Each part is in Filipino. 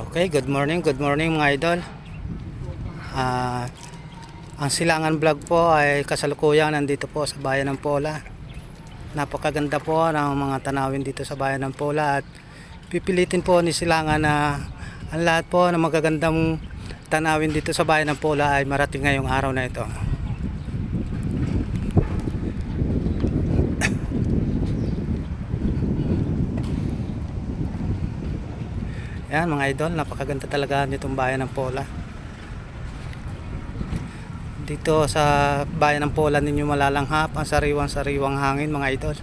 Okay, good morning, good morning mga idol. Ah, ang Silangan Vlog po ay kasalukuyan nandito po sa bayan ng Pola. Napakaganda po ng mga tanawin dito sa bayan ng Pola at pipilitin po ni Silangan na ang lahat po ng magagandang tanawin dito sa bayan ng Pola ay marating ngayong araw na ito. Yan mga idol, napakaganda talaga nitong bayan ng Pola. Dito sa bayan ng Pola ninyo malalanghap ang sariwang-sariwang hangin mga idol.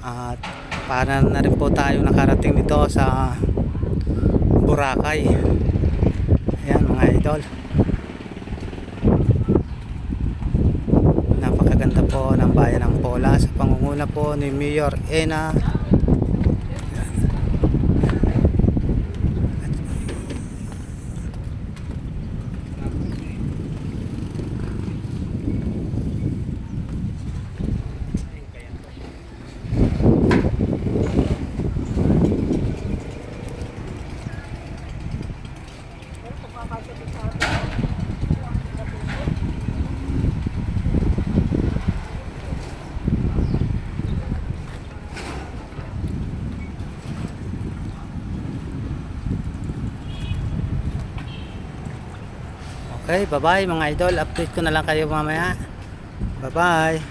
At para na rin po tayo nakarating dito sa Boracay. Ayan mga idol. Napakaganda po ng bayan ng Pola sa pangunguna po ni Mayor Ena Okay, bye-bye mga idol. Update ko na lang kayo mamaya. Bye-bye.